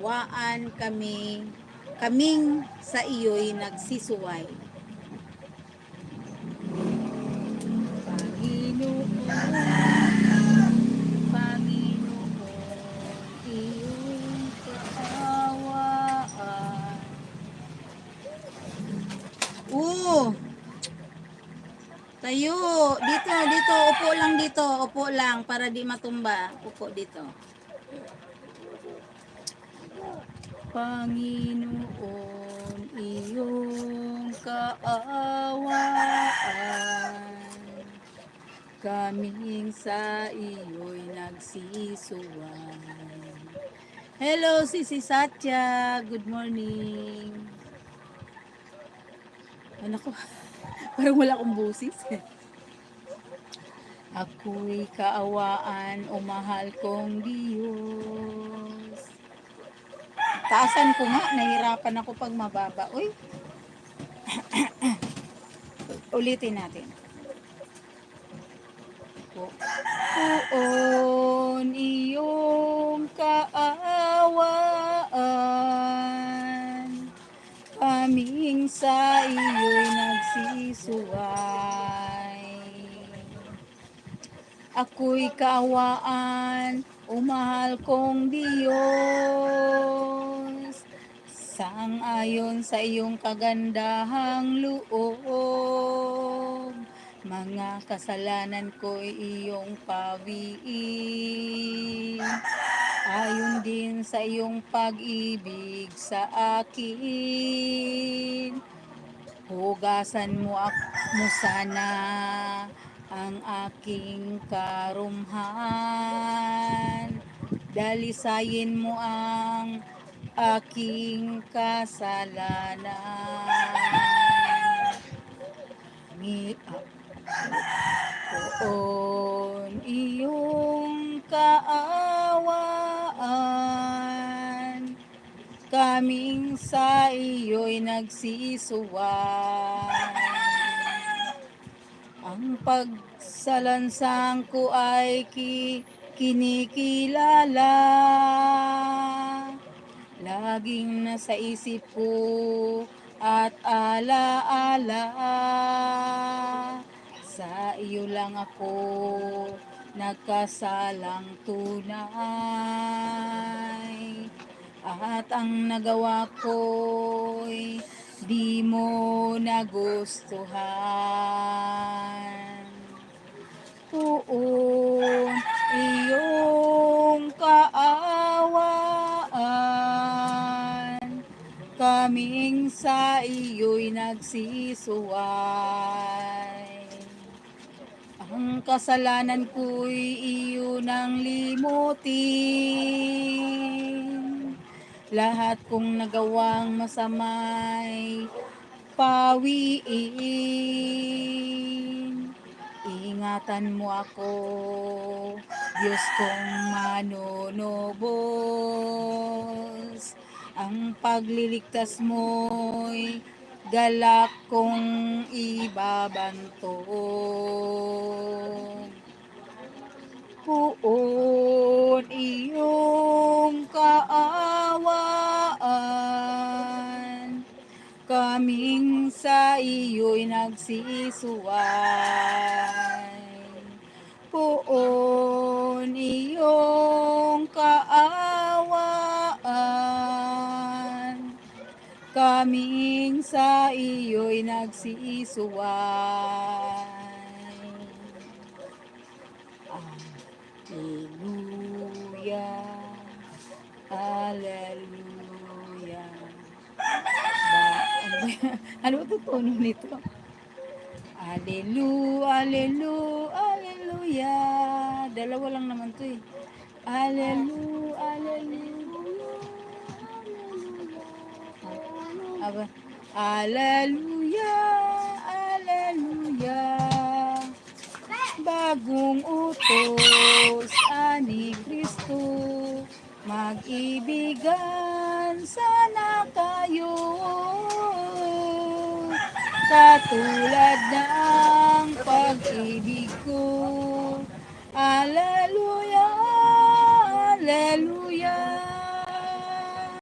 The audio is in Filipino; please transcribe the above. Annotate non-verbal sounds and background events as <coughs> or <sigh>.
Waan kami, kaming sa iyo'y nagsisuway. Panginoon, Panginoon, iyong kaawaan. Oo. Tayo, dito, dito, upo lang dito, upo lang para di matumba. Upo dito. Panginoon, iyong kaawaan. Kaming sa iyo'y nagsisuway. Hello, Sisi Satya. Good morning. Ano ko? <laughs> Parang wala akong busis. <laughs> Ako'y kaawaan o mahal kong Diyos. Taasan ko nga, nahirapan ako pag mababa. Uy. <coughs> Ulitin natin. Poon iyong kaawaan Kaming sa iyo'y nagsisuway Ako'y kaawaan, o mahal kong Diyos Sang-ayon sa iyong kagandahang loob Mga kasalanan ko'y iyong pawiin. Ayon din sa iyong pag-ibig sa akin Hugasan mo, ak- mo sana ang aking karumhan. Dalisayin mo ang aking kasalanan. Ngi, Poon iyong kaawaan. Kaming sa iyo'y nagsisuway Ang pagsalansang ko ay ki, kinikilala Laging nasa isip ko at alaala. Sa iyo lang ako nagkasalang tunay. At ang nagawa ko'y di mo nagustuhan. Poon iyong Kaming sa iyo'y nagsisuway Ang kasalanan ko'y iyo nang limutin. Lahat kong nagawang masamay pawiin. Ingatan mo ako, Diyos kong manunubos. Ang pagliligtas mo'y galak kong ibabantog. Puon iyong kaawaan Kaming sa iyo'y nagsisuway Puon Kaming sa iyo'y nagsisuway Hallelujah. Hallelujah. Ba, ano ba yan? Tono nito? Hallelujah, hallelujah, hallelujah. Dalawa lang naman to eh. Hallelujah, hallelujah, Aba, hallelujah, hallelujah. Bagong utos ani Kristo Mag-ibigan sana kayo Katulad ng pag-ibig ko Hallelujah, Hallelujah